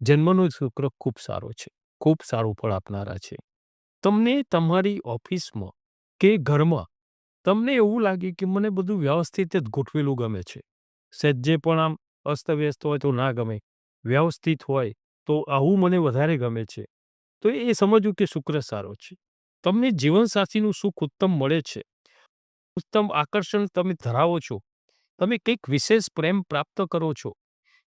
જન્મનો શુક્ર ખૂબ સારો છે, ખૂબ સારું ફળ આપનારા છે. તમને તમારી ઓફિસમાં કે ઘરમાં તમને એવું લાગે કે મને બધું વ્યવસ્થિત જ ગોઠવેલું ગમે છે. સજ્જે પણ આમ અસ્તવ્યસ્ત હોય તો ના ગમે, વ્યવસ્થિત હોય તો આવું મને વધારે ગમે છે. તો એ સમજવું કે શુક્ર સારો છે. તમને જીવનસાથીનું સુખ ઉત્તમ મળે છે. ઉત્તમ આકર્ષણ તમે ધરાવો છો. તમે કંઈક વિશેષ પ્રેમ પ્રાપ્ત કરો છો.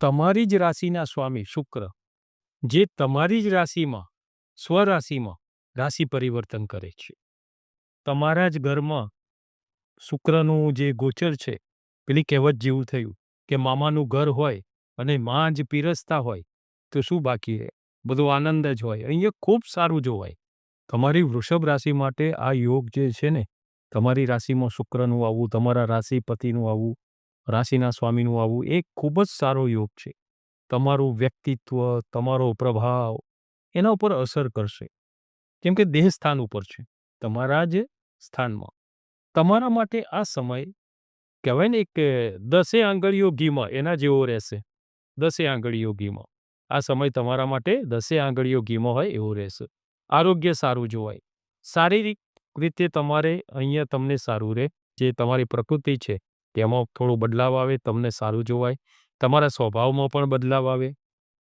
તમારી જ રાશિના સ્વામી શુક્ર, જે તમારી જ રાશિમાં, સ્વરાશિમાં રાશિ પરિવર્તન કરે છે. તમારા જ ઘરમાં શુક્રનું જે ગોચર છે, પેલી કહેવત જેવું થયું કે મામાનું ઘર હોય અને માં જ પીરસતા હોય, તો શું બાકી રહે? બધો આનંદ જ હોય. અહીંયા ખૂબ સારું જોવાય. તમારી વૃષભ રાશિ માટે આ યોગ જે છે ને, તમારી રાશિમાં શુક્રનું આવવું, તમારા રાશિપતિનું આવવું રાશિના સ્વામીનું આવવું એ ખૂબ જ સારો યોગ છે. તમારું વ્યક્તિત્વ, તમારો પ્રભાવ એના ઉપર અસર કરશે. કેમ કે દેહ સ્થાન ઉપર છે. તમારા જ સ્થાનમાં. તમારા માટે આ સમય કહેવાય ને કે દસે આંગળીઓ ઘીમાં, એના જેવો રહેશે. દસે આંગળીઓ ઘીમાં. આ સમય તમારા માટે દસે આંગળીઓ ઘીમાં હોય એવો રહેશે. આરોગ્ય સારું જોવાય. શારીરિક રીતે તમારે અહીંયા તમને સારું રહે. જે તમારી પ્રકૃતિ છે તેમાં થોડો બદલાવ આવે, તમને સારું જોવાય, તમારા સ્વભાવમાં પણ બદલાવ આવે.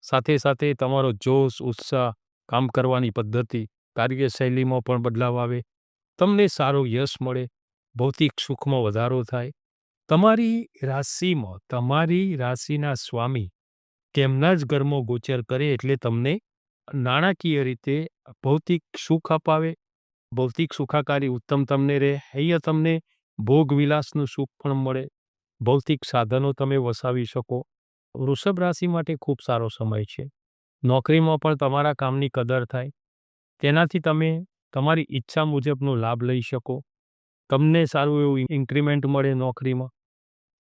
સાથે સાથે તમારો જોશ, ઉત્સાહ, કામ કરવાની પદ્ધતિ, કાર્યશૈલીમાં પણ બદલાવ આવે. તમને સારો યશ મળે, ભૌતિક સુખમાં વધારો થાય. તમારી રાશિમાં, તમારી રાશિના સ્વામી તેમના જ ઘરમાં ગોચર કરે એટલે તમને નાણાકીય રીતે ભૌતિક સુખ અપાવે. ભૌતિક સુખાકારી ઉત્તમ તમને રહે. અહીંયા તમને ભોગ વિલાસનું સુખ પણ મળે. ભૌતિક સાધનો તમે વસાવી શકો. વૃષભ રાશિ માટે ખૂબ સારો સમય છે. નોકરીમાં પણ તમારા કામની કદર થાય. તેનાથી તમે તમારી ઈચ્છા મુજબનો લાભ લઈ શકો. તમને સારું એવું ઇન્ક્રીમેન્ટ મળે નોકરીમાં.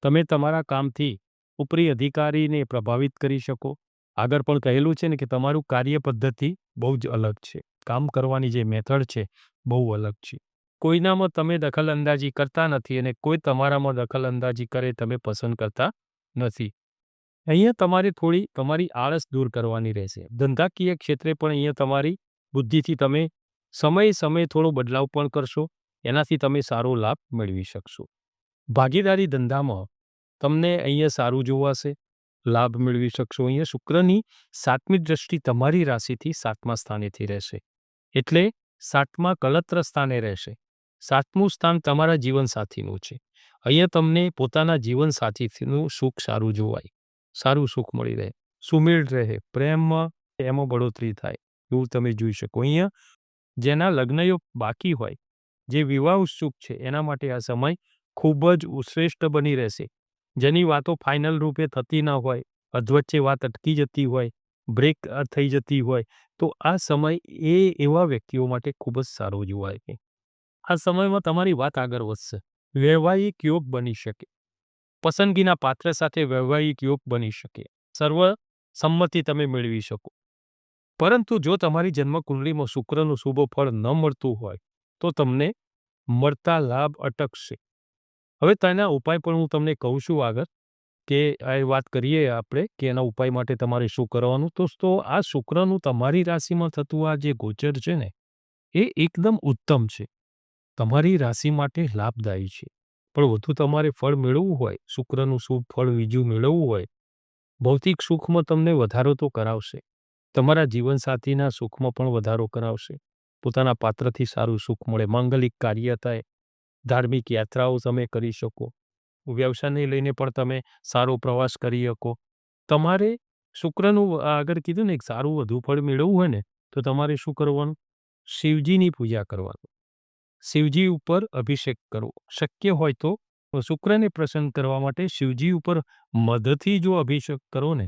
તમે તમારા કામથી ઉપરી અધિકારીને પ્રભાવિત કરી શકો. આગળ પણ કહેલું છે ને કે તમારું કાર્ય પદ્ધતિ બહુ જ અલગ છે. કામ કરવાની જે મેથડ છે બહુ અલગ છે. કોઈનામાં તમે દખલ અંદાજી કરતા નથી અને કોઈ તમારામાં દખલ અંદાજી કરે તમે પસંદ કરતા નથી. અહીંયા તમારે થોડી તમારી આળસ દૂર કરવાની રહેશે. ધંધાકીય ક્ષેત્રે પણ અહીંયા તમારી બુદ્ધિથી તમે સમયે સમયે થોડો બદલાવ પણ કરશો, એનાથી તમે સારો લાભ મેળવી શકશો. ભાગીદારી ધંધામાં તમને અહીંયા સારું જોવાશે લાભ મેળવી શકશો. અહીંયા શુક્રની સાતમી દ્રષ્ટિ તમારી રાશિથી સાતમા સ્થાનેથી રહેશે. એટલે સાતમા કલત્ર સ્થાને રહેશે. સાતમું સ્થાન તમારા જીવનસાથીનું છે. અહીંયા તમને પોતાના જીવનસાથીનું સુખ સારું જોવાય. સારું સુખ મળી રહે. સુમેળ રહે. પ્રેમમાં એમાં બઢોતરી થાય. એવું તમે જોઈ શકો. અહીંયા જેના લગ્નયો બાકી હોય, જે વિવાહ ઉત્સુક છે, એના માટે આ સમય ખૂબ જ શ્રેષ્ઠ બની રહેશે. જેની વાતો ફાઇનલ રૂપે થતી ન હોય, અધવચ્ચે વાત અટકી જતી હોય બ્રેક થઈ જતી હોય, તો આ સમય એ એવા વ્યક્તિઓ માટે ખૂબ જ સારો જોવાય છે. આ સમયમાં તમારી વાત આગળ વધશે. વૈવાહિક યોગ બની શકે. પસંદગીના પાત્ર સાથે વૈવાહિક યોગ બની શકે. સર્વ સંમતિ તમે મેળવી શકો. પરંતુ જો તમારી જન્મકુંડળીમાં શુક્રનું શુભ ફળ ન મળતું હોય, તો તમને મળતા લાભ અટકશે. હવે તેના ઉપાય પણ હું તમને કહું છું આગળ કે આ વાત કરીએ આપણે કે એના ઉપાય માટે તમારે શું કરવાનું. તો તો આ શુક્રનું તમારી રાશિમાં થતું આ જે ગોચર છે ને, એ એકદમ ઉત્તમ છે. તમારી રાશિ માટે લાભદાયી છે. પણ વધુ તમારે ફળ મેળવવું હોય, શુક્રનું શુભ ફળ, બીજું મેળવવું હોય, ભૌતિક સુખમાં તમને વધારો તો કરાવશે. તમારા જીવનસાથીના સુખમાં પણ વધારો કરાવશે. પોતાના પાત્રથી સારું સુખ મળે, માંગલિક કાર્ય થાય, ધાર્મિક યાત્રાઓ તમે કરી શકો, વ્યવસાયને લઈને પણ તમે સારો પ્રવાસ કરી શકો. તમારે શુક્રનું આગળ કીધું ને, એક સારું વધુ ફળ મેળવવું હોય ને, તો તમારે શું કરવાનું? શિવજીની પૂજા કરવાનું. શિવજી ઉપર અભિષેક કરવો. શક્ય હોય તો શુક્રને પ્રસન્ન કરવા માટે શિવજી ઉપર મધથી જો અભિષેક કરો ને,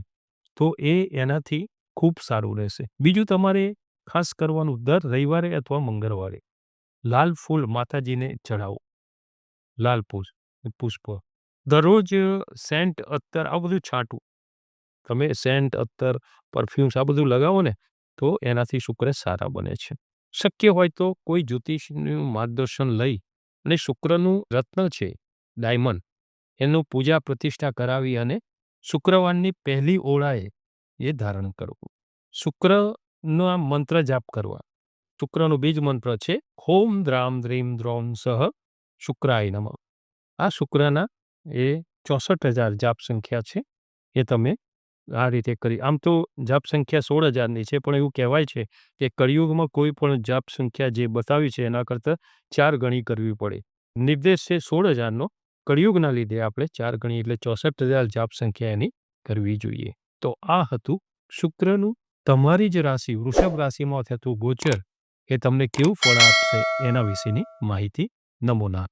તો એ એનાથી ખૂબ સારું રહેશે. બીજું તમારે ખાસ કરવાનું દર રવિવારે અથવા મંગળવારે. લાલ ફૂલ માતાજીને ચડાવો લાલ પુષ્પ. દરરોજ સેન્ટ અત્તર આ બધું છાંટવું. તમે સેન્ટ, અત્તર, પરફ્યુમ્સ આ બધું લગાવો ને, તો એનાથી શુક્ર સારા બને છે. શક્ય હોય તો કોઈ જ્યોતિષનું માર્ગદર્શન લઈ અને શુક્રનું રત્ન છે, ડાયમંડ, એનું પૂજા પ્રતિષ્ઠા કરાવી અને શુક્રવારની પહેલી ઓળાએ એ ધારણ કરવું. શુક્રનો આ મંત્ર જાપ કરવા. શુક્રનો બીજ મંત્ર છે હોમ દ્રામ દ્રીમ દ્રોમ સહ શુક્રાય નમઃ. આ શુક્રના એ ચોસઠ હજાર જાપ સંખ્યા છે, એ તમે આ રીતે કરી. આમ તો જાપ સંખ્યા સોળ હજારની છે, પણ એવું કહેવાય છે કે કળિયુગમાં કોઈ પણ જાપ સંખ્યા જે બતાવી છે, એના કરતાં ચાર ગણી કરવી પડે. નિર્દેશ છે સોળ હજારનો. કળિયુગના લીધે આપણે ચાર ગણી એટલે ચોસઠ હજાર જાપ સંખ્યા એની કરવી જોઈએ. તો આ હતું શુક્રનું. તમારી જ રાશિ, વૃષભ રાશિમાં થતું ગોચર, એ તમને કેવું ફળ આપશે એના વિશેની માહિતી નમૂના